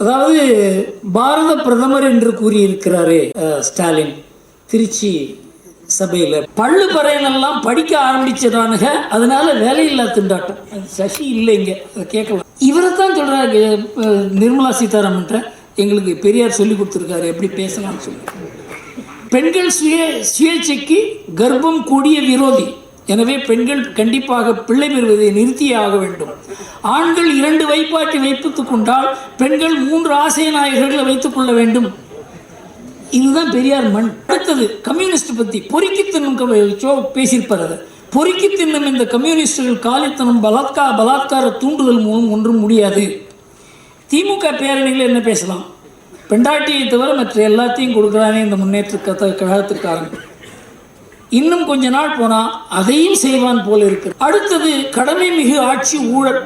அதாவது பாரத பிரதமர் என்று கூறியிருக்கிறாரே அஹ், ஸ்டாலின் திருச்சி சபையில். பள்ளு பறையனெல்லாம் படிக்க ஆரம்பிச்சிடானுங்க அதனால வேலையில்லா திண்டாட்டம். சசி இல்லைங்க அதை கேட்கலாம். இவரை தான் சொல்கிறாரு நிர்மலா சீதாராமன்ற. எங்களுக்கு பெரியார் சொல்லி கொடுத்துருக்காரு எப்படி பேசலாம்னு சொல்லி. பெண்கள் சுய சுயேட்சைக்கு கர்ப்பம் கூடிய விரோதி. எனவே பெண்கள் கண்டிப்பாக பிள்ளை பெறுவதை நிறுத்தியே ஆக வேண்டும். ஆண்கள் இரண்டு வைப்பாட்டி வைப்பித்துக் கொண்டால் பெண்கள் மூன்று ஆசைய நாயகர்களை வைத்துக் கொள்ள வேண்டும். இதுதான் பெரியார் மண். அடுத்தது கம்யூனிஸ்ட் பற்றி பொறுக்கி தின்னும் பேசியிருப்பார். அதை பொறுக்கி தின்னும் இந்த கம்யூனிஸ்டுகள் காலித்தனம் பலாத்கா பலாத்கார தூண்டுதல் மூலம் ஒன்றும் முடியாது. திமுக பேரணிகள் என்ன பேசலாம்? பெண்டாட்டியை தவிர மற்ற எல்லாத்தையும் கொடுக்குறானே இந்த முன்னேற்ற கத்த கழகத்திற்காரன் இன்னும் கொஞ்ச நாள் போனால் அதையும் செய்வான் போல இருக்கு. அடுத்தது கடமை மிகு ஆட்சி ஊழல்.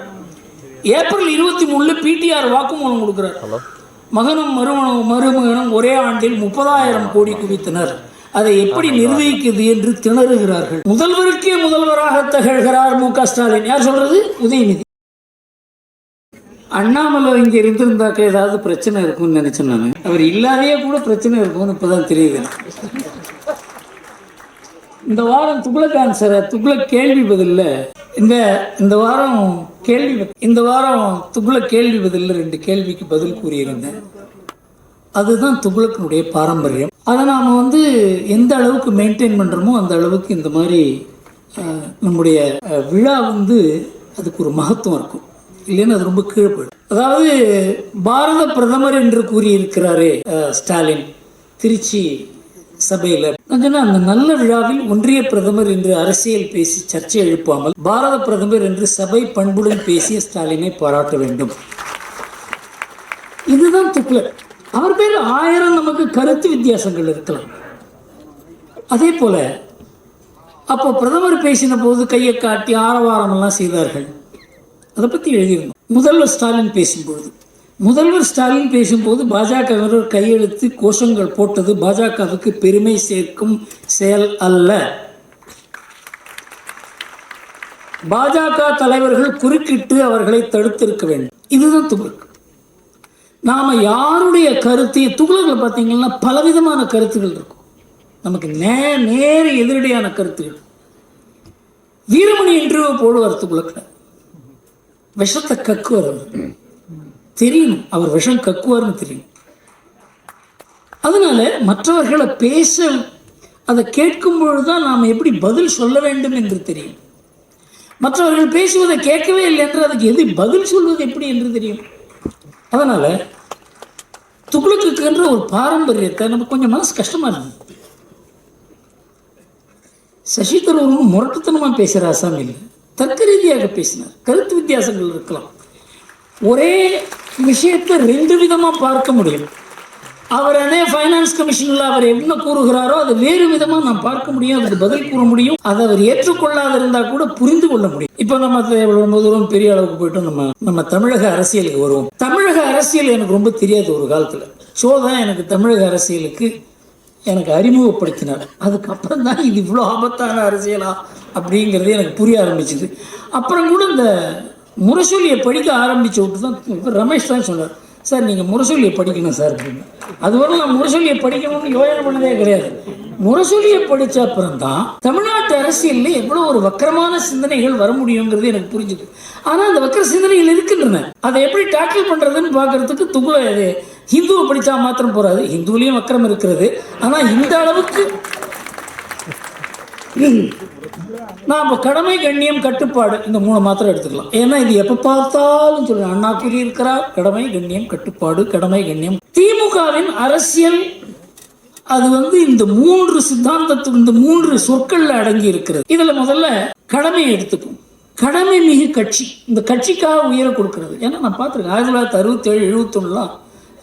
ஏப்ரல் இருபத்தி மூணுல பிடிஆர் வாக்குமூலம் கொடுக்குறார். மகனும் மருமனும் மருமகனும் ஒரே ஆண்டில் முப்பதாயிரம் கோடி குவித்தனர். அதை எப்படி நிர்வகிக்குது என்று திணறுகிறார்கள். முதல்வருக்கே முதல்வராக திகழ்கிறார் மு க ஸ்டாலின். யார் சொல்றது? உதயநிதி. அண்ணாமலை இங்க இருந்திருந்தாக்க ஏதாவது பிரச்சனை இருக்கும்னு நினைச்சேன் நான். அவர் இல்லாதையே கூட பிரச்சனை இருக்கும்னு இப்பதான் தெரியுது. இந்த வாரம் துக்ளக் ஆன்சரை துக்ளக் கேள்வி பதில்ல. இந்த இந்த வாரம் கேள்வி இந்த வாரம் துக்ளக் கேள்வி பதிலில் ரெண்டு கேள்விக்கு பதில் கூறியிருந்தேன். அதுதான் துக்ளக்கினுடைய பாரம்பரியம். அதை நாம் வந்து எந்த அளவுக்கு மெயின்டைன் பண்ணுறோமோ அந்த அளவுக்கு இந்த மாதிரி நம்முடைய விழா வந்து அதுக்கு ஒரு மகத்துவம் இருக்கும். இல்லைன்னு அது ரொம்ப கீழே போயிடும் அதாவது பாரத பிரதமர் என்று கூறியிருக்கிறாரே ஸ்டாலின் திருச்சி சபையில் அந்த நல்ல விழாவில் ஒன்றிய பிரதமர் என்று அரசியல் பேசி சர்ச்சை எழுப்பாமல் பாரத பிரதமர் என்று சபை பண்புடன் பேசிய ஸ்டாலினை பாராட்ட வேண்டும். இதுதான் துக்ளக் அவர் பேர் ஆயிரம் நமக்கு கருத்து வித்தியாசங்கள் இருக்கலாம். அதே போல அப்போ பிரதமர் பேசின போது கையை காட்டி ஆரவாரம் எல்லாம் செய்தார்கள். அதை பற்றி எழுதியிருந்தோம். முதல்வர் ஸ்டாலின் பேசும்பொழுது. முதல்வர் ஸ்டாலின் பேசும்போது பாஜகவினர் கையெழுத்து கோஷங்கள் போட்டது பாஜகவுக்கு பெருமை சேர்க்கும் செயல் அல்ல. பாஜக தலைவர்கள் குறுக்கிட்டு அவர்களை தடுத்திருக்க வேண்டும். இதுதான் துகளுக்கு நாம யாருடைய கருத்தையும் துகளங்களை பார்த்தீங்கன்னா பலவிதமான கருத்துகள் இருக்கும். நமக்கு நே நேர எதிரடியான கருத்துகள். வீரமணி இன்டர்வியூ போடுவார் துகளுக்கு விஷத்தை கக்குவார் அவர். தெரியணும் அவர் விஷம் கக்குவார்னு தெரியும். அதனால மற்றவர்களை பேச அதை கேட்கும் பொழுதுதான் நாம் எப்படி பதில் சொல்ல வேண்டும் என்று தெரியும். மற்றவர்கள் பேசுவதை கேட்கவே இல்லை என்று அதுக்கு எது பதில் சொல்வது எப்படி என்று தெரியும். அதனால துக்ளக்குன்ற ஒரு பாரம்பரியத்தை நமக்கு கொஞ்சம் மனசு கஷ்டமா இருந்தது சசி தரூரும் முரட்டுத்தனமாக பேசுகிற அசாமி இல்லை தர்க்க ரீதியாக பேசினார். கருத்து வித்தியாசங்கள் இருக்கலாம். ஒரே விஷயத்தை ரெண்டு விதமா பார்க்க முடியும். அவர் அதே ஃபைனான்ஸ் கமிஷனில் அவர் என்ன கூறுகிறாரோ அதை வேறு விதமா நான் பார்க்க முடியும் அதுக்கு பதில் கூற முடியும். அதை அவர் ஏற்றுக்கொள்ளாத இருந்தா கூட புரிந்து கொள்ள முடியும். இப்போ நம்ம அது ரொம்ப தூரம் பெரிய அளவுக்கு போயிட்டு நம்ம நம்ம தமிழக அரசியலுக்கு வருவோம். தமிழக அரசியல் எனக்கு ரொம்ப தெரியாது ஒரு காலத்துல. ஸோ தான் எனக்கு தமிழக அரசியலுக்கு எனக்கு அறிமுகப்படுத்தினார். அதுக்கப்புறம் தான் இது இவ்வளோ ஆபத்தான அரசியலா அப்படிங்கிறது எனக்கு புரிய ஆரம்பிச்சுது. அப்புறம் கூட இந்த முரசொலியை படிக்க ஆரம்பிச்ச விட்டு தான் ரமேஷ் தான் சொன்னார். சார் நீங்கள் முரசொலியை படிக்கணும் சார் அப்படின்னு. அதுவரை நான் முரசொலியை படிக்கணும்னு யோசனை பண்ணதே கிடையாது. முரசொலியை படித்த அப்புறம் தான் தமிழ்நாட்டு அரசியலில் எவ்வளோ ஒரு வக்கரமான சிந்தனைகள் வர முடியுங்கிறது எனக்கு புரிஞ்சுது. ஆனால் அந்த வக்கர சிந்தனைகள் இருக்கின்றன. அதை எப்படி டேக்கிள் பண்ணுறதுன்னு பார்க்குறதுக்கு துகுல இது. ஹிந்துவை படித்தா மாத்திரம் போகாது ஹிந்துவிலையும் வக்கரம் இருக்கிறது. ஆனால் இந்த அளவுக்கு நான் இப்போ கடமை கண்ணியம் கட்டுப்பாடு இந்த மூணு மாத்திரம் எடுத்துக்கலாம். ஏன்னா இது எப்போ பார்த்தாலும் சொல்லுங்க அண்ணா கூறியிருக்கிறார் கடமை கண்ணியம் கட்டுப்பாடு கடமை கண்ணியம். திமுகவின் அரசியல் அது வந்து இந்த மூன்று சித்தாந்தத்துக்கு இந்த மூன்று சொற்கள்ல அடங்கி இருக்கிறது இதுல முதல்ல கடமையை எடுத்துக்கும் கடமை மிகு கட்சி. இந்த கட்சிக்காக உயர கொடுக்கறது. ஏன்னா நான் பார்த்துருக்கேன் ஆயிரத்தி தொள்ளாயிரத்தி அறுபத்தேழு எழுபத்தொன்னுலாம்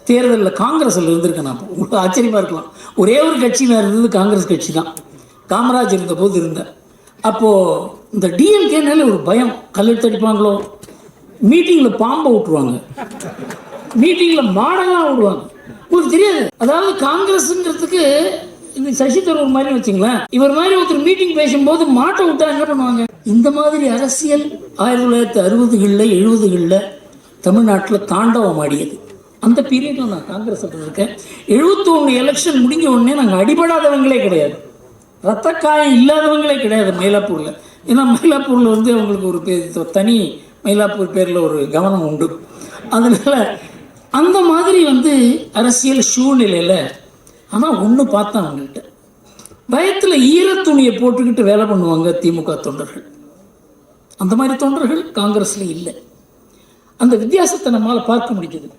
தேர்தலில் காங்கிரஸில் இருந்திருக்கேன் நான் உங்களுக்கு ஆச்சரியமா இருக்கலாம். ஒரே ஒரு கட்சி நான் இருந்தது காங்கிரஸ் கட்சி தான் காமராஜ் இருந்தபோது இருந்தேன். அப்போது இந்த டிஎம்கேனாலே ஒரு பயம். கல்லெடுத்து அடிப்பாங்களோ மீட்டிங்கில் பாம்பை விட்டுருவாங்க. மீட்டிங்கில் மாடெல்லாம் விடுவாங்க. உங்களுக்கு தெரியாது. அதாவது காங்கிரஸ்ங்கிறதுக்கு இந்த சசி தரூர் மாதிரி வச்சுங்களேன். இவர் மாதிரி ஒருத்தர் மீட்டிங் பேசும்போது மாட்டை விட்டா என்ன பண்ணுவாங்க? இந்த மாதிரி அரசியல் ஆயிரத்தி தொள்ளாயிரத்தி அறுபதுகளில் எழுபதுகளில் தமிழ்நாட்டில் தாண்டவம் ஆடியது. அந்த பீரியடில் நான் காங்கிரஸ் இருக்கேன். எழுபத்தொன்று எலெக்ஷன் முடிஞ்ச உடனே நாங்கள் அடிபடாதவங்களே கிடையாது. ரத்த காயம் இல்லாதவங்களே கிடையாது மயிலாப்பூரில். ஏன்னா மயிலாப்பூரில் வந்து அவங்களுக்கு ஒரு பே- தனி மயிலாப்பூர் பேரில் ஒரு கவனம் உண்டு. அதனால் அந்த மாதிரி வந்து அரசியல் சூழ்நிலையில் ஆனால் ஒன்று பார்த்தேன் அவங்கள்ட்ட. பயத்தில் ஈரத்துணியை போட்டுக்கிட்டு வேலை பண்ணுவாங்க திமுக தொண்டர்கள். அந்த மாதிரி தொண்டர்கள் காங்கிரஸ்ல இல்லை. அந்த வித்தியாசத்தை நம்மால் பார்க்க முடிஞ்சது.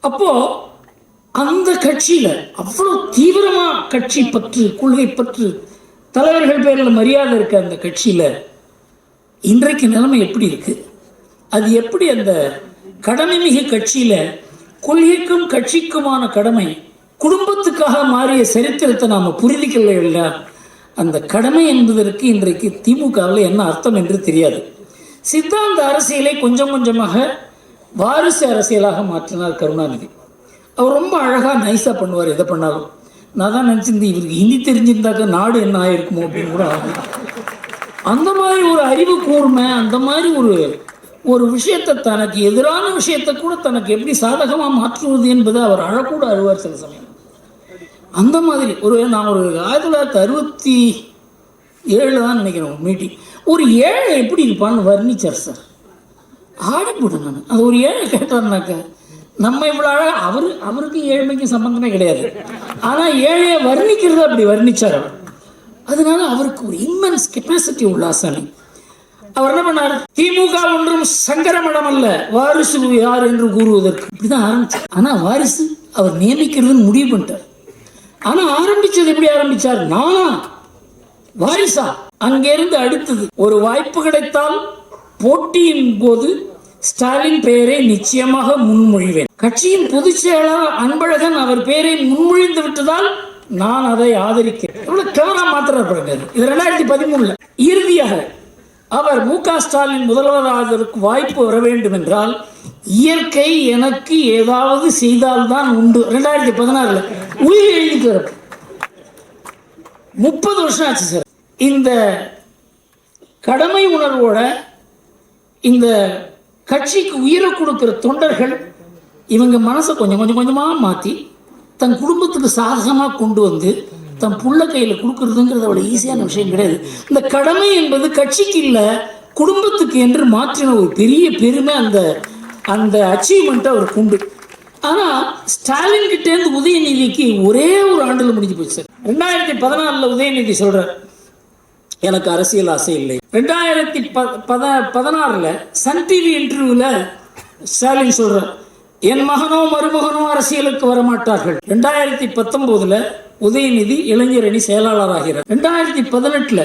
அப்போது அந்த கட்சியில் அவ்வளோ தீவிரமா கட்சி பற்று கொள்கை பற்று தலைவர்கள் பேரில் மரியாதை இருக்க அந்த கட்சியில இன்றைக்கு நிலைமை எப்படி இருக்கு? அது எப்படி அந்த கடமை மிகு கட்சியில கொள்கைக்கும் கட்சிக்குமான கடமை குடும்பத்துக்காக மாறிய சரித்திரத்தை நாம புரிதிக்கல இல்லையா? அந்த கடமை என்பதற்கு இன்றைக்கு திமுகவில் என்ன அர்த்தம் என்று தெரியாது. சித்தாந்த அரசியலை கொஞ்சம் கொஞ்சமாக வாரிசு அரசியலாக மாற்றினார் கருணாநிதி. அவர் ரொம்ப அழகாக நைஸாக பண்ணுவார். எதை பண்ணாலும். நான் தான் நினச்சிருந்தேன் இவருக்கு ஹிந்தி தெரிஞ்சிருந்தாக்க நாடு என்ன ஆயிருக்குமோ அப்படின்னு கூட ஆகும் அந்த மாதிரி ஒரு அறிவு கூர்மை அந்த மாதிரி ஒரு ஒரு விஷயத்தை தனக்கு எதிரான விஷயத்தை கூட தனக்கு எப்படி சாதகமாக மாற்றுவது என்பது அவர் அழக்கூட அழுவார் சில சமயம். அந்த மாதிரி ஒரு நான் ஒரு ஆயிரத்தி தொள்ளாயிரத்தி அறுபத்தி ஏழு தான் நினைக்கிறேன் மீட்டிங் ஒரு ஏழை எப்படி இருப்பான்னு வர்ணிச்சார் சார். ஆடிப்போட்டேன் நான். அது ஒரு ஏழை கேட்டார்னாக்க நம்ம இவ்வளோ அழகாக அவரு அவருக்கு ஏழ்மைக்கு சம்பந்தமே கிடையாது. ஆனால் ஏழையை வர்ணிக்கிறது அப்படி வர்ணித்தார் அவர். அதனால அவருக்கு ஒரு இம்மன்ஸ் கெப்பாசிட்டி உள்ள ஆசாமி அவர் என்ன பண்ணார்? திமுக ஒன்றும் சங்கரமடம் அல்ல. வாரிசு யார் என்று கூறுவதற்கு. இப்படிதான் ஆரம்பிச்சார். ஆனா வாரிசு அவர் நியமிக்கிறதுன்னு முடிவு பண்ணிட்டார். ஆனா ஆரம்பிச்சது எப்படி ஆரம்பிச்சார்? நானா. வாரிசா. அங்கிருந்து அடுத்தது. ஒரு வாய்ப்பு கிடைத்தால் போட்டியின் போது ஸ்டாலின் பெயரை நிச்சயமாக முன்மொழிவேன். கட்சியின் பொதுச் செயலாளர் அன்பழகன் அவர் பெயரை முன்மொழிந்து விட்டதால் நான் அதை ஆதரிக்கிறேன். இவ்வளவு கிளவரா மாத்திரப்படுங்க இது. ரெண்டாயிரத்தி பதிமூணுல. இறுதியாக அவர் மு க ஸ்டாலின் முதல்வராவதற்கு வாய்ப்பு வர வேண்டும் என்றால் இயற்கை எனக்கு ஏதாவது செய்தால்தான் உண்டு. ரெண்டாயிரத்தி பதினாறுல. உயிர் எழுதிட்டு முப்பது வருஷம் ஆச்சு சார். இந்த கடமை உணர்வோட இந்த கட்சிக்கு உயிரை கொடுக்குற தொண்டர்கள் இவங்க மனசை கொஞ்சம் கொஞ்சம் கொஞ்சமாக மாற்றி தன் குடும்பத்துக்கு சாதகமாக கொண்டு வந்து தன் புள்ள கையில் கொடுக்குறதுங்கிறது அவ்வளோ ஈஸியான விஷயம் கிடையாது. இந்த கடமை என்பது கட்சிக்கு இல்லை குடும்பத்துக்கு என்று மாற்றின ஒரு பெரிய பெருமை அந்த அந்த அச்சீவ்மெண்ட்டை அவருக்கு உண்டு. ஆனால் ஸ்டாலின் கிட்டேருந்து உதயநிதிக்கு ஒரே ஒரு ஆண்டில் முடிஞ்சு போச்சு சார். ரெண்டாயிரத்தி பதினாலில் உதயநிதி சொல்கிறார் எனக்கு அரசியல் ஆசை இல்லை. ரெண்டாயிரத்தி ப பத பதினாறில் சன் டிவி இன்டர்வியூவில் ஸ்டாலின் சொல்கிறார் என் மகனோ மருமகனோ அரசியலுக்கு வரமாட்டார்கள். ரெண்டாயிரத்தி பத்தொம்போதில் உதயநிதி இளைஞரணி செயலாளர் ஆகிறார் ரெண்டாயிரத்தி பதினெட்டில்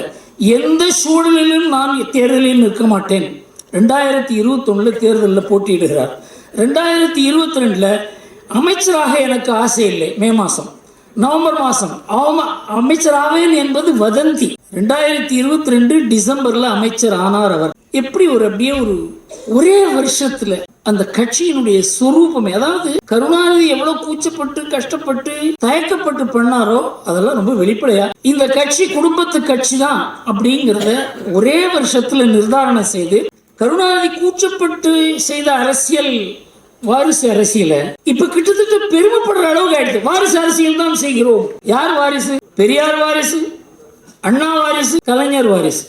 எந்த சூழலிலும் நான் தேர்தலில் நிற்க மாட்டேன். ரெண்டாயிரத்தி இருபத்தொன்னில் தேர்தலில் போட்டியிடுகிறார். ரெண்டாயிரத்தி இருபத்தி ரெண்டில் அமைச்சராக எனக்கு ஆசை இல்லை மே மாதம் நவம்பர் மாதம் ஆமா அமைச்சர் ஆவேன் என்பது வதந்தி. ரெண்டாயிரத்தி இருபத்தி ரெண்டு டிசம்பர்ல அமைச்சர் ஆனார் அவர். எப்படி ஒரு அப்படியே ஒரு ஒரே வருஷத்துல அந்த கட்சியினுடைய சொரூபமே அதாவது கருணாநிதி எவ்வளவு கூச்சப்பட்டு கஷ்டப்பட்டு தயக்கப்பட்டு பண்ணாரோ அதெல்லாம் ரொம்ப வெளிப்படையா. இந்த கட்சி குடும்பத்து கட்சி தான் அப்படிங்கிறத ஒரே வருஷத்துல நிர்தாரணம் செய்து கருணாநிதி கூச்சப்பட்டு செய்த அரசியல் வாரிசு அரசியல. இப்ப கிட்டத்தட்ட பெருமைப்படுற அளவுக்கு ஆயிடுச்சு. வாரிசு அரசியல் தான் செய்கிறோம். யார் வாரிசு? பெரியார் வாரிசு அண்ணா வாரிசு கலைஞர் வாரிசு.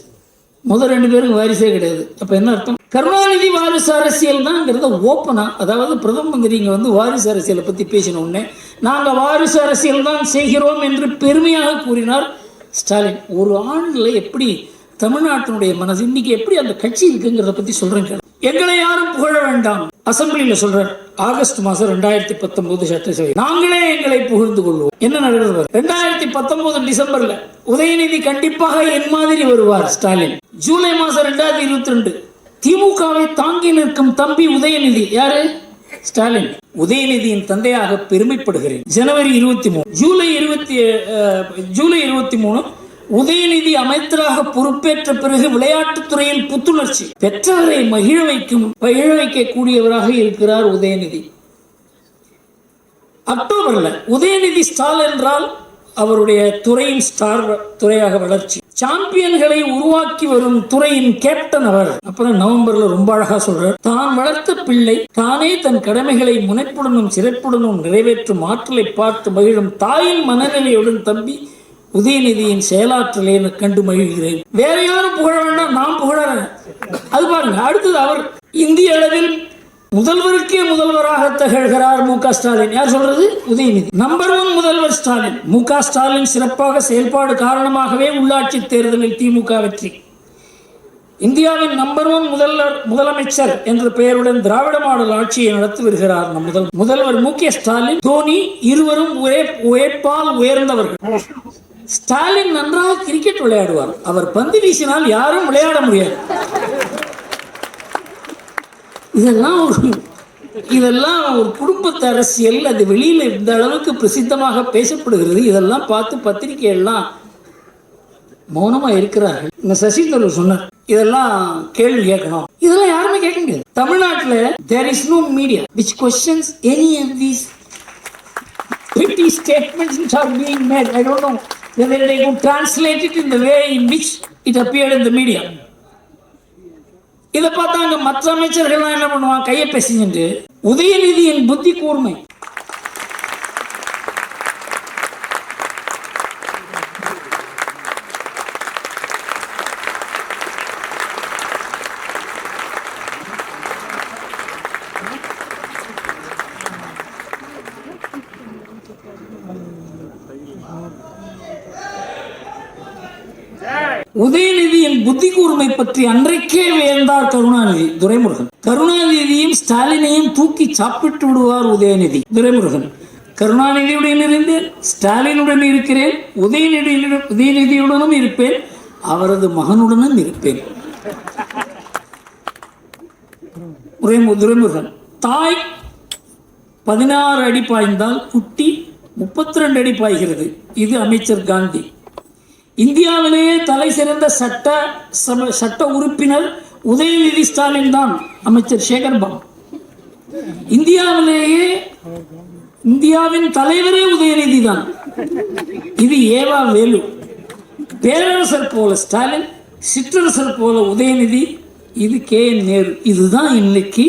முதல் ரெண்டு பேருக்கு வாரிசே கிடையாது. அப்ப என்ன அர்த்தம்? கருணாநிதி வாரிசு அரசியல் தான்ங்கிறத ஓப்பனா அதாவது பிரதம மந்திரி இங்க வந்து வாரிசு அரசியலை பத்தி பேசின உடனே நாங்க வாரிசு அரசியல் தான் செய்கிறோம் என்று பெருமையாக கூறினார் ஸ்டாலின். ஒரு ஆண்டில் எப்படி தமிழ்நாட்டினுடைய மனசு இன்னைக்கு எப்படி அந்த கட்சி இருக்குங்கிறத பத்தி சொல்றேன் கேள்வி எங்களை யாரும் புகழ வேண்டாம். அசம்பிளியில சொல்றார் ஆகஸ்ட் மாசம் ரெண்டாயிரத்தி பத்தொன்பது சட்டசபை நாங்களே எங்களை புகழ்ந்து கொள்வோம். என்ன நடக்கிறது ரெண்டாயிரத்தி பத்தொன்பது டிசம்பர்ல உதயநிதி கண்டிப்பாக என் மாதிரி வருவார் ஸ்டாலின். ஜூலை மாசம் ரெண்டாயிரத்தி இருபத்தி ரெண்டு திமுகவை தாங்கி நிற்கும் தம்பி உதயநிதி யாரு? ஸ்டாலின். உதயநிதியின் தந்தையாக பெருமைப்படுகிறேன். ஜனவரி இருபத்தி மூணு ஜூலை இருபத்தி ஜூலை இருபத்தி மூணு உதயநிதி அமைச்சராக பொறுப்பேற்ற பிறகு விளையாட்டுத் துறையில் புத்துணர்ச்சி பெற்றவரை மகிழ வைக்கும் மகிழ வைக்கக்கூடியவராக இருக்கிறார் உதயநிதி. அக்டோபர்ல உதயநிதி ஸ்டால் என்றால் அவருடைய துறையின் ஸ்டார் துறையாக வளர்ச்சி. சாம்பியன்களை உருவாக்கி வரும் துறையின் கேப்டன் அவர். அப்புறம் நவம்பர்ல ரொம்ப அழகா சொல்றார் தான் வளர்த்த பிள்ளை தானே தன் கடமைகளை முனைப்புடனும் சிறப்புடனும் நிறைவேற்றும் ஆற்றலை பார்த்து மகிழும் தாயின் மனநிலையுடன் தம்பி உதயநிதியின் செயலாற்றலை கண்டு மகிழ்கிறேன். வேற யாரும் புகழ வேண்டாம் நான் புகழறேன். அது பாருங்க அடுத்தது அவர் இந்திய அளவில் முதல்வருக்கே முதல்வராக திகழ்கிறார் மு க ஸ்டாலின். யார் சொல்றது? உதயநிதி. நம்பர் ஒன் முதல்வர் ஸ்டாலின். மு க ஸ்டாலின் சிறப்பாக செயல்பாடு காரணமாகவே உள்ளாட்சி தேர்தலில் திமுக வெற்றி. இந்தியாவின் நம்பர் ஒன் முதல்வர் முதலமைச்சர் என்ற பெயருடன் திராவிட மாடல் ஆட்சியை நடத்தி வருகிறார் நம் முதல் முதல்வர் மு க ஸ்டாலின். தோனி இருவரும் உழைப்பால் உயர்ந்தவர்கள். ஸ்டாலின் நன்றாக கிரிக்கெட் விளையாடுவார். அவர் பந்து வீசினால் யாரும் விளையாட முடியாது. இதெல்லாம் ஒரு இதெல்லாம் ஒரு குடும்பத்து அரசியல். அது வெளியில இந்த அளவுக்கு பிரசித்தமாக பேசப்படுகிறது. இதெல்லாம் பார்த்து பத்திரிகையெல்லாம் மௌனமாக மௌனமா இருக்கிறார்கள். இந்த சசி தரூர் சொன்னார் இதெல்லாம் கேள்வி கேட்கணும். இதெல்லாம் யாருமே கேட்க முடியாது. தமிழ்நாட்டுல there is no media which questions any of these pretty statements which are being made. I know whether they could translate it in the way in which it appeared in the media. இதை பார்த்தா அங்கே மற்ற அமைச்சர்கள்லாம் என்ன பண்ணுவான் கையை பேசிட்டு உதயநிதியின் புத்தி கூர்மை உதயநிதியின் புத்தி கூர்மை பற்றி அன்றைக்கே வியந்தார் கருணாநிதி துரைமுருகன். கருணாநிதியையும் ஸ்டாலினையும் தூக்கி சாப்பிட்டு விடுவார் உதயநிதி துரைமுருகன். கருணாநிதியுடன் இருந்தேன் ஸ்டாலினுடன் இருக்கிறேன் உதயநிதி உதயநிதியுடனும் இருப்பேன் அவரது மகனுடனும் இருப்பேன். துரைமுருகன் தாய் பதினாறு அடி பாய்ந்தால் குட்டி முப்பத்தி ரெண்டு அடி பாய்கிறது. இது அமைச்சர் காந்தி. இந்தியாவிலேயே தலை சிறந்த சட்ட சம சட்ட உறுப்பினர் உதயநிதி ஸ்டாலின் தான் அமைச்சர் சேகர்பாபு இந்தியாவிலேயே இந்தியாவின் தலைவரே உதயநிதி தான். இது ஏவா வேலு. பேரரசர் போல ஸ்டாலின் சிற்றரசர் போல உதயநிதி இது கே என் நேரு. இதுதான் இன்னைக்கு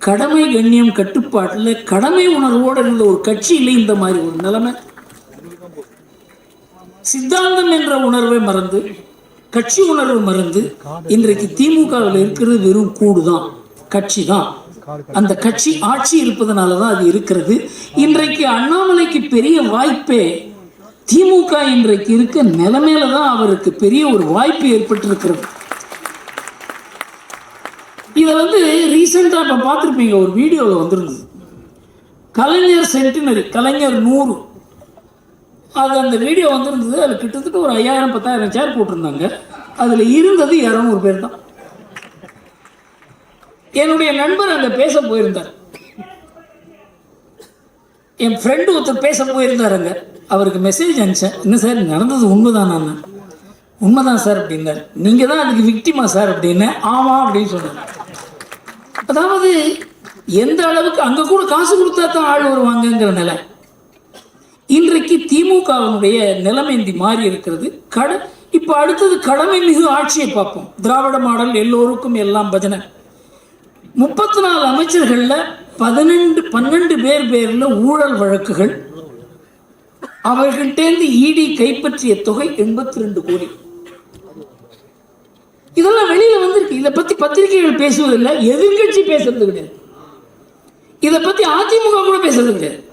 கடமை கண்ணியம் கட்டுப்பாட்டில் கடமை உணர்வோடு இருந்த ஒரு கட்சியில் இந்த மாதிரி ஒரு நிலைமை. சித்தாந்தம் என்ற உணர்வை மறந்து கட்சி உணர்வு மறந்து இன்றைக்கு திமுகவில் இருக்கிறது வெறும் கூடு தான் கட்சி தான் அந்த கட்சி ஆட்சி இருப்பதனால தான் அது இருக்கிறது. இன்றைக்கு அண்ணாமலைக்கு பெரிய வாய்ப்பே திமுக இன்றைக்கு இருக்க நிலைமையில தான் அவருக்கு பெரிய ஒரு வாய்ப்பு ஏற்பட்டிருக்கிறது. இதை வந்து ரீசெண்டாக இப்போ பார்த்துருப்பீங்க ஒரு வீடியோவில் வந்திருந்தது. கலைஞர் சென்டினரி கலைஞர் நூறு. அது அந்த வீடியோ வந்திருந்தது. அதில் கிட்டத்தட்ட ஒரு ஐயாயிரம் பத்தாயிரம் சேர் போட்டிருந்தாங்க. அதில் இருந்தது இரநூறு பேர் தான். என்னுடைய நண்பர் அங்கே பேச போயிருந்தார். என் ஃப்ரெண்டு ஒருத்தர் பேச போயிருந்தார் அங்கே அவருக்கு மெசேஜ் அனுப்பிச்சேன். என்ன சார் நடந்தது உண்மைதான் நான். உண்மைதான் சார் அப்படின்னார். நீங்கள் தான் அதுக்கு விக்டிமா சார் அப்படின்னு ஆமாம் அப்படின்னு சொன்னார். அதாவது எந்த அளவுக்கு அங்கே கூட காசு கொடுத்தா தான் ஆள் வருவாங்கங்கிற நிலை. இன்றைக்கு திமுகவினுடைய நிலைமை இந்த மாறி இருக்கிறது. கட இப்போ அடுத்தது கடமை மிகு ஆட்சியை பார்ப்போம். திராவிட மாடல் எல்லோருக்கும் எல்லாம் பஜனை. முப்பத்தி நாலு அமைச்சர்கள்ல பதினெண்டு பன்னெண்டு பேர் பேர்ல ஊழல் வழக்குகள். அவர்கள்டேந்து இடி கைப்பற்றிய தொகை எண்பத்தி ரெண்டு கோடி. இதெல்லாம் வெளியில வந்திருக்கு. இதை பத்தி பத்திரிகைகள் பேசுவதில்லை. எதிர்கட்சி பேசுறது கிடையாது. இதை பத்தி அதிமுக கூட பேசுறது கிடையாது.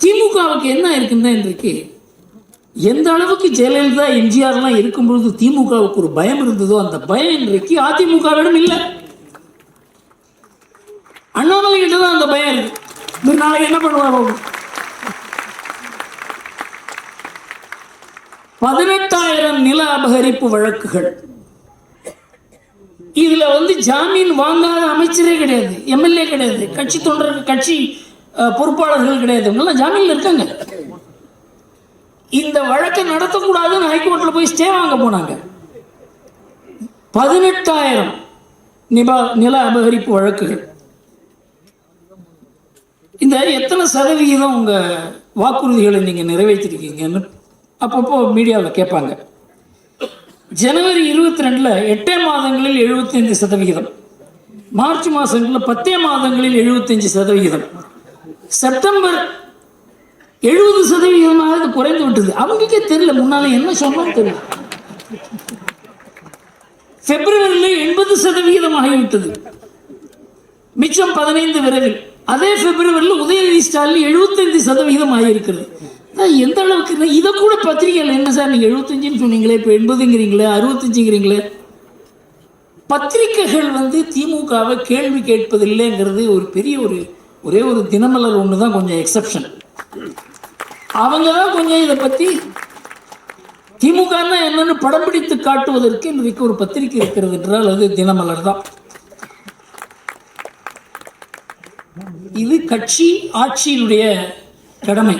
திமுகவுக்கு என்ன இருக்குன்னு இன்றைக்கு எந்த அளவுக்கு ஜெயலலிதா எம்ஜிஆர்லாம் இருக்கும் பொழுது திமுகவுக்கு ஒரு பயம் இருந்ததோ அந்த பயம் இன்றைக்கு அதிமுகவிடம் இல்லை. அண்ணாமலை கிட்ட தான் அந்த பயம் இருக்கு. இவர் நாளைக்கு என்ன பண்ணுவார் பதினெட்டாயிரம் நில அபகரிப்பு வழக்குகள். இதுல வந்து ஜாமீன் வாங்காத அமைச்சரே கிடையாது எம்எல்ஏ கிடையாது கட்சி தொண்டர்கள் கட்சி பொறுப்பாளர்கள் கிடையாது. இவங்கெல்லாம் ஜாமீனில் இருக்காங்க. இந்த வழக்கை நடத்தக்கூடாதுன்னு ஹைகோர்ட்டில் போய் ஸ்டே வாங்க போனாங்க. பதினெட்டாயிரம் நிபா நில அபகரிப்பு வழக்குகள். இந்த எத்தனை சதவிகிதம் உங்கள் வாக்குறுதிகளை நீங்கள் நிறைவேற்றிருக்கீங்கன்னு அப்பப்போ மீடியாவில் கேட்பாங்க. ஜனவரி இருபத்தி ரெண்டில் எட்டே மாதங்களில் எழுபத்தைந்து சதவிகிதம். மார்ச் மாதங்களில் பத்தே மாதங்களில் எழுபத்தஞ்சு சதவிகிதம். செப்டம்பர் எழுபது சதவீதமாக குறைந்து விட்டது. அவங்களுக்கே தெரியல முன்னால என்ன சொன்னாலும் தெரியல. பிப்ரவரியில் எண்பது சதவிகிதம் ஆகிவிட்டது மிச்சம் பதினைந்து விரைவில். அதே பிப்ரவரியில் உதயநிதி ஸ்டாலின் எழுபத்தைந்து சதவிகிதம் ஆகியிருக்கிறது எந்த அளவுக்கு இதை கூட பத்திரிகையில் என்ன சார் நீங்கள் எழுபத்தஞ்சுன்னு சொன்னீங்களே இப்போ எண்பதுங்கிறீங்களே அறுபத்தஞ்சுங்கிறீங்களே? பத்திரிகைகள் வந்து திமுகவை கேள்வி கேட்பதில்லைங்கிறது ஒரு பெரிய ஒரு ஒரே ஒரு தினமலர் ஒன்று தான் கொஞ்சம் எக்ஸப்ஷன் அவங்க தான் கொஞ்சம் இதை பற்றி திமுகன்னா என்னன்னு படம் பிடித்து காட்டுவதற்கு இன்றைக்கு ஒரு பத்திரிகை இருக்கிறது என்றால் அது தினமலர் தான். இது கட்சி ஆட்சியினுடைய கடமை.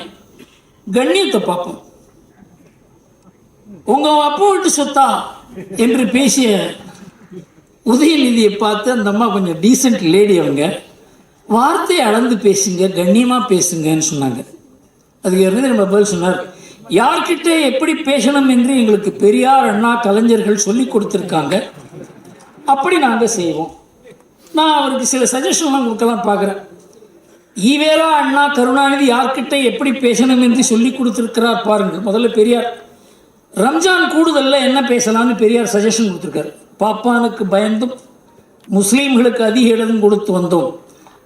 கண்ணியத்தை பார்ப்போம். உங்க அப்பா வீட்டு சொத்தா என்று பேசிய உதயநிதியை பார்த்து அந்த அம்மா கொஞ்சம் டீசென்ட் லேடி அவங்க. வார்த்தையை அளந்து பேசுங்க கண்ணியமாக பேசுங்கன்னு சொன்னாங்க. அதுக்கு இருந்து நம்ம பதில் சொன்னார். யார்கிட்ட எப்படி பேசணும் என்று எங்களுக்கு பெரியார் அண்ணா கலைஞர்கள் சொல்லி கொடுத்துருக்காங்க. அப்படி நாங்கள் செய்வோம். நான் அவருக்கு சில சஜஷன்லாம் கொடுக்கலாம் பார்க்குறேன். ஈவேரா அண்ணா கருணாநிதி யார்கிட்ட எப்படி பேசணும் என்று சொல்லி கொடுத்துருக்கிறார் பாருங்கள் முதல்ல பெரியார். ரம்ஜான் கூடுதலில் என்ன பேசலாம்னு பெரியார் சஜஷன் கொடுத்துருக்காரு. பாப்பானுக்கு பயந்தும் முஸ்லீம்களுக்கு அதிக இடம் கொடுத்து வந்தோம்.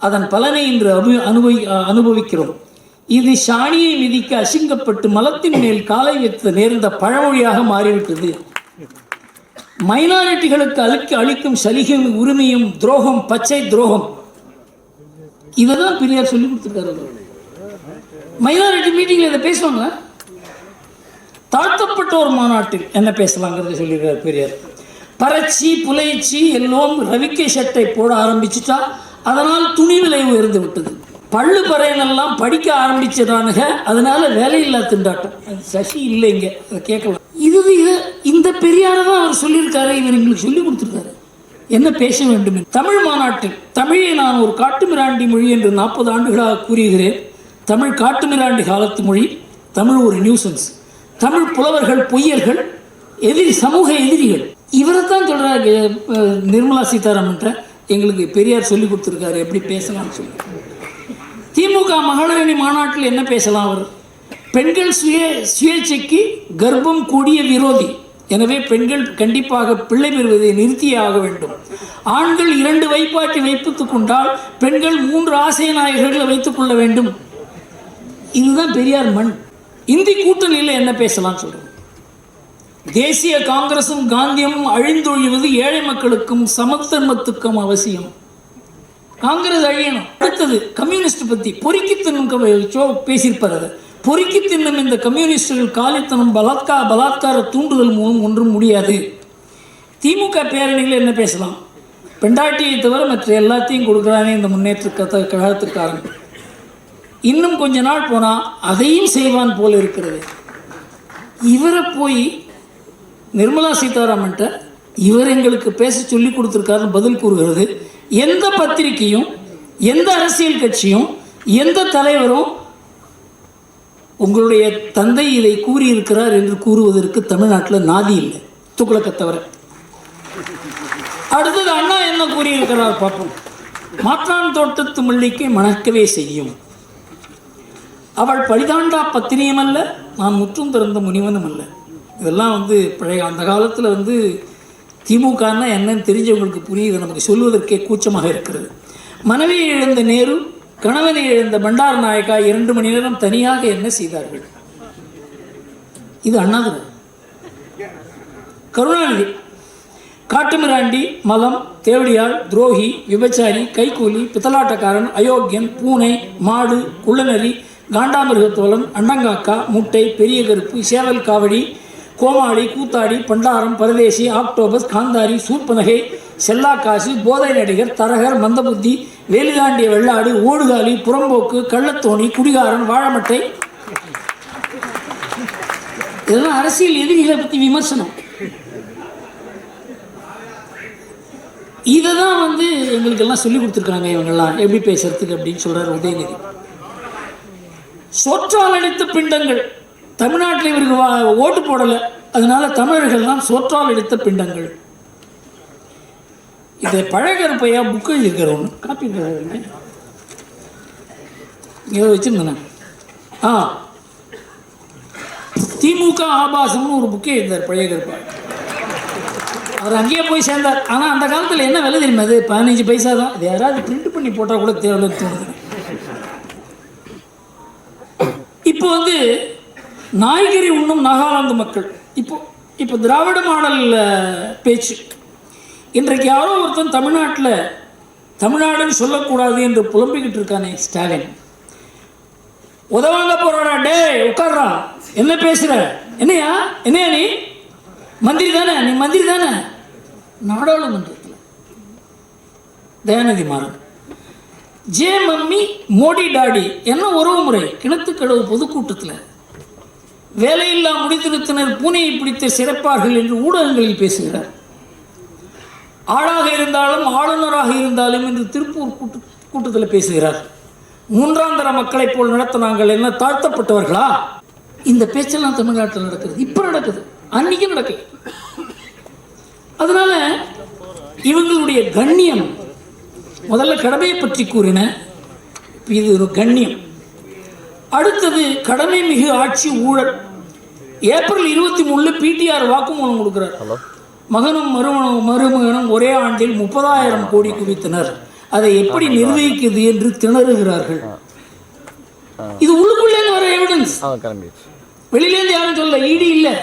அதன் பலனை இன்று அபு அனுபவி அனுபவிக்கிறோம். இது சாணியை மிதிக்க அசிங்கப்பட்டு மலத்தின் மேல் காலை வைத்து நேர்ந்த பழமொழியாக மாறிவிட்டது. மைனாரிட்டிகளுக்கு அளிக்க அளிக்கும் சலுகையும் உரிமையும் துரோகம் பச்சை துரோகம். இதை தான் பெரியார் சொல்லி கொடுத்துருக்காரு. மைனாரிட்டி மீட்டிங்கில் இதை பேசுவாங்களா? தாழ்த்தப்பட்டோர் மாநாட்டில் என்ன பேசலாங்கிறது சொல்லியிருக்காரு பெரியார். பறச்சி புலைச்சி எல்லோரும் ரவிக்கை சட்டை போட ஆரம்பிச்சுட்டா அதனால் துணி விலை உயர்ந்து விட்டது. பள்ளு பறையனெல்லாம் படிக்க ஆரம்பிச்சிடானுங்க அதனால வேலையில்லா திண்டாட்டம். சசி இல்லைங்க அதை கேட்கலாம். இது இது இந்த பெரியாரை தான் அவர் சொல்லியிருக்காரு. இவர் எங்களுக்கு சொல்லி கொடுத்துருக்காரு. என்ன பேச வேண்டும் தமிழ் மாநாட்டில் தமிழை நான் ஒரு காட்டுமிராண்டி மொழி என்று நாற்பது ஆண்டுகளாக கூறுகிறேன். தமிழ் காட்டுமிராண்டி காலத்து மொழி தமிழ் ஒரு நியூசன்ஸ். தமிழ் புலவர்கள் பொய்யர்கள் எதிரி சமூக எதிரிகள். இவரை தான் சொல்கிறார் நிர்மலா சீதாராமன்ற. எங்களுக்கு பெரியார் சொல்லி கொடுத்துருக்காரு. எப்படி பேசலாம்னு சொல்லி. திமுக மகளிரணி மாநாட்டில் என்ன பேசலாம் அவர்? பெண்கள் சுய சுயேட்சைக்கு கர்ப்பம் கூடிய விரோதி. எனவே பெண்கள் கண்டிப்பாக பிள்ளை பெறுவதை நிறுத்தியே ஆக வேண்டும். ஆண்கள் இரண்டு வைப்பாட்டி வைப்புத்துக் கொண்டால் பெண்கள் மூன்று ஆசை நாயகர்களை வைத்துக் கொள்ள வேண்டும். இதுதான் பெரியார் மண். இந்தி கூட்டணியில் என்ன பேசலாம் சொல்கிறேன் தேசிய காங்கிரசும் காந்தியும் அழிந்தொழிவது ஏழை மக்களுக்கும் சமத்தர்மத்துக்கும் அவசியம். காங்கிரஸ் அழியணும். அடுத்தது கம்யூனிஸ்ட் பத்தி பொறுக்கி தின்னும் க- சோ பேசியிருப்பார் அதை பொறுக்கி தின்னும் இந்த கம்யூனிஸ்டுகள் காலித்தனம் பலாத்கா பலாத்கார தூண்டுதல் மூலம் ஒன்றும் முடியாது. திமுக பேரணிகள் என்ன பேசலாம்? பெண்டாட்டியை தவிர மற்ற எல்லாத்தையும் கொடுக்குறானே இந்த முன்னேற்ற கத கழகத்துக்காரன் இன்னும் கொஞ்ச நாள் போனால் அதையும் செய்வான் போல இருக்கிறது. இவரை போய் நிர்மலா சீதாராமன்ட்ட இவர் எங்களுக்கு பேச சொல்லி கொடுத்துருக்காருன்னு பதில் கூறுகிறது. எந்த பத்திரிக்கையும் எந்த அரசியல் கட்சியும் எந்த தலைவரும் உங்களுடைய தந்தை இதை கூறியிருக்கிறார் என்று கூறுவதற்கு தமிழ்நாட்டில் நாதி இல்லை. துக்குளக்க தவிர அடுத்தது அண்ணா என்ன கூறியிருக்கிறார் பார்ப்போம். மாற்றான் தோட்டத்து மல்லிக்கை மணக்கவே செய்யும். அவள் பழிதாண்டா பத்தினியும் அல்ல நான் முற்றும் பிறந்த முனிவனும் அல்ல. இதெல்லாம் வந்து பழைய அந்த காலத்தில் வந்து திமுகன்னா என்னன்னு தெரிஞ்சவங்களுக்கு புரியுது. நமக்கு சொல்வதற்கே கூச்சமாக இருக்கிறது. மனைவியை இழந்த நேரு கணவனை இழந்த பண்டார நாயக்கா இரண்டு மணி நேரம் தனியாக என்ன செய்தார்கள்? இது அண்ணாதுரை. கருணாநிதி காட்டுமிராண்டி மலம் தேவடியாள் துரோகி விபச்சாரி கைக்கூலி பித்தலாட்டக்காரன் அயோக்கியன் பூனை மாடு குள்ளநரி காண்டாமிருகத்தோழன் அண்டங்காக்கா முட்டை பெரிய கருப்பு சேவல் காவடி கோமாளி கூத்தாடி பண்டாரம் பரதேசி ஆக்டோபஸ் காந்தாரி சூர்பனகை செல்லாக்காசு போதை நடிகர் தரகர் மந்தபுத்தி வேலுதாண்டிய வெள்ளாடு ஓடுகாலி புறம்போக்கு கள்ளத்தோணி குடிகாரன் வாழமட்டை. இதெல்லாம் அரசியல் எதிரிகளை பற்றி விமர்சனம். இதை தான் வந்து எங்களுக்கெல்லாம் சொல்லி கொடுத்துருக்காங்க இவங்கெல்லாம். எப்படி பேசுறதுக்கு அப்படின்னு சொல்கிறார் உதயநிதி. சொற்றால் அடித்த பிண்டங்கள். தமிழ்நாட்டில் இவருக்கு வா- ஓட்டு போடலை. அதனால தமிழர்கள் தான் சோற்றால் எடுத்த பிண்டங்கள். இதை பழகருப்பையா புக்கு எழுதியிருக்கிற ஒன்று காப்பி இருக்கிறாருங்க ஏதோ வச்சுருந்தேன். ஆ. திமுக ஆபாசம்னு ஒரு புக்கே எழுந்தார் பழைய கருப்பா அவர் அங்கேயே போய் சேர்ந்தார். ஆனால் அந்த காலத்தில் என்ன விலை தெரியுமா அது? பதினஞ்சு பைசா தான். அது யாராவது பிரிண்ட் பண்ணி போட்டால் கூட தேவை தோணுது. இப்போ வந்து நாய்கறி உண்ணும் நாகாலாந்து மக்கள். இப்போ இப்போ திராவிட மாடல் பேச்சு. இன்றைக்கு யாரோ ஒருத்தன் தமிழ்நாட்டில் தமிழ்நாடுன்னு சொல்லக்கூடாது என்று புலம்பிக்கிட்டு இருக்கானே ஸ்டாலின். உதவாங்க போறாடா டேய் உட்கார்றா. என்ன பேசுற? என்னையா? என்னையா நீ? மந்திரி தானே? நீ மந்திரி தானே? நாடாளுமன்றத்தில். தயாநிதி மாறன். ஜே மம்மி மோடி டாடி என்ன உறவு முறை கிணத்துக்கடவு பொதுக்கூட்டத்தில். வேலையில்லா முடித்திருத்தினர் பூனையை பிடித்து சிறப்பார்கள் என்று ஊடகங்களில் பேசுகிறார். ஆளாக இருந்தாலும் ஆளுநராக இருந்தாலும் என்று திருப்பூர் கூட்டு கூட்டத்தில் பேசுகிறார். மூன்றாம் தர மக்களைப் போல் நடத்த நாங்கள் என்ன தாழ்த்தப்பட்டவர்களா? இந்த பேச்செல்லாம் தமிழ்நாட்டில் நடக்குது. இப்போ நடக்குது. அன்னைக்கு நடக்கல அதனால இவங்களுடைய கண்ணியம் முதல்ல கடமையை பற்றி கூறின இது ஒரு கண்ணியம். அடுத்தது கடமை மிகு ஆட்சி ஊழல். ஏப்ரல் இருபத்தி மூணுல பிடிஆர் வாக்குமூலம் கொடுக்கிறார். மகனும் மருமனும் மருமகனும் ஒரே ஆண்டில் முப்பதாயிரம் கோடி குவித்தனர். அதை எப்படி நிர்வகிக்குது என்று திணறுகிறார்கள். இது உள்ளுக்குள்ளேருந்து வர எவிடன்ஸ் வெளியிலேருந்து யாரும் சொல்ல இடி இல்லை.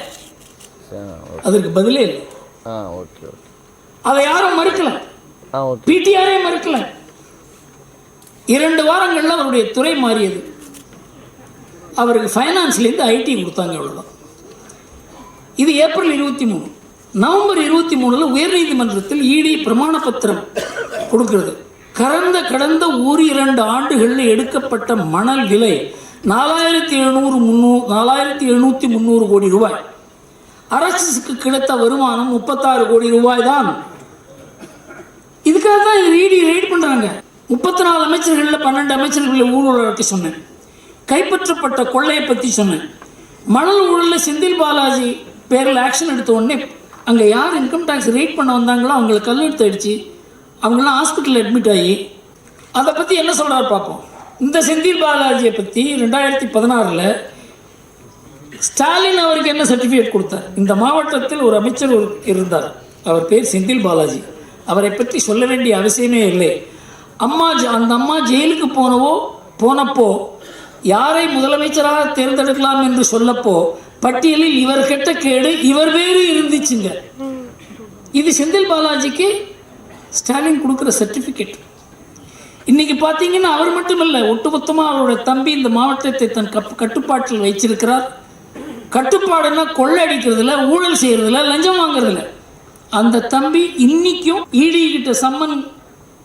சரி அதற்கு பதிலே இல்லை. அதை யாரும் மறுக்கல. பிடிஆரே மறுக்கல. இரண்டு வாரங்கள்ல அவருடைய துறை மாறியது. அவருக்கு ஃபைனான்ஸ்லேருந்து ஐடி கொடுத்தாங்க அவ்வளோதான் இது ஏப்ரல் இருபத்தி மூணு. நவம்பர் இருபத்தி மூணில் உயர்நீதிமன்றத்தில் இடி பிரமாண பத்திரம் கொடுக்கிறது. கடந்த கடந்த ஒரு இரண்டு ஆண்டுகளில் எடுக்கப்பட்ட மணல் விலை நாலாயிரத்தி எழுநூறு முந்நூறு நாலாயிரத்தி எழுநூற்றி முந்நூறு கோடி ரூபாய். அரசுக்கு கிடைத்த வருமானம் முப்பத்தாறு கோடி ரூபாய் தான். இதுக்காக தான் இது ரீடி ரைட் பண்ணுறாங்க முப்பத்தி நாலு அமைச்சர்களில் பன்னெண்டு அமைச்சர்களை ஊழல் வழக்கு சொன்னேன். கைப்பற்றப்பட்ட கொள்ளையை பற்றி சொன்னேன். மணல் ஊழலில் செந்தில் பாலாஜி பேரில் ஆக்ஷன் எடுத்த உடனே அங்கே யார் இன்கம் டேக்ஸ் ரைட் பண்ண வந்தாங்களோ அவங்களை கல்லெடுத்து அடிச்சு அவங்களாம் ஹாஸ்பிட்டலில் அட்மிட் ஆகி. அதை பற்றி என்ன சொல்கிறார் பார்ப்போம். இந்த செந்தில் பாலாஜியை பற்றி ரெண்டாயிரத்தி பதினாறில் ஸ்டாலின் அவருக்கு என்ன சர்டிஃபிகேட் கொடுத்தார்? இந்த மாவட்டத்தில் ஒரு அமைச்சர் ஒரு இருந்தார். அவர் பேர் செந்தில் பாலாஜி. அவரை பற்றி சொல்ல வேண்டிய அவசியமே இல்லை. அம்மா அந்த அம்மா ஜெயிலுக்கு போனவோ போனப்போ யாரை முதலமைச்சராக தேர்ந்தெடுக்கலாம் என்று சொல்லப்போ பட்டியலில் இவர் கெட்ட கேடு இவர் வேறு இருந்துச்சுங்க. இது செந்தில் பாலாஜிக்கு ஸ்டாலின் கொடுக்குற சர்டிஃபிகேட். இன்னைக்கு பார்த்தீங்கன்னா அவர் மட்டும் இல்லை ஒட்டுமொத்தமாக அவருடைய தம்பி இந்த மாவட்டத்தை தன் கப் கட்டுப்பாட்டில் வைச்சிருக்கிறார் கட்டுப்பாடுன்னா கொள்ளை அடிக்கிறதுல ஊழல் செய்கிறதுல லஞ்சம் வாங்குறதுல. அந்த தம்பி இன்னைக்கும் ஈடி கிட்ட சம்மன்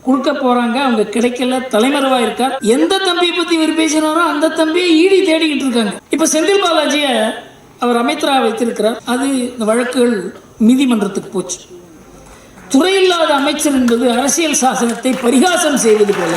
கொடுக்க போறாங்க. அவங்க கிடைக்கல. தலைமறைவா இருக்கார் எந்த தம்பியை பத்தி இவர் பேசினாரோ அந்த தம்பியை ஈடி தேடிக்கிட்டு இருக்காங்க. இப்ப செந்தில் பாலாஜியை அவர் அமைச்சராக வைத்திருக்கிறார். அது இந்த வழக்குகள் நீதிமன்றத்துக்கு போச்சு. துறையில்லாத அமைச்சர் என்பது அரசியல் சாசனத்தை பரிகாசம் செய்வது போல.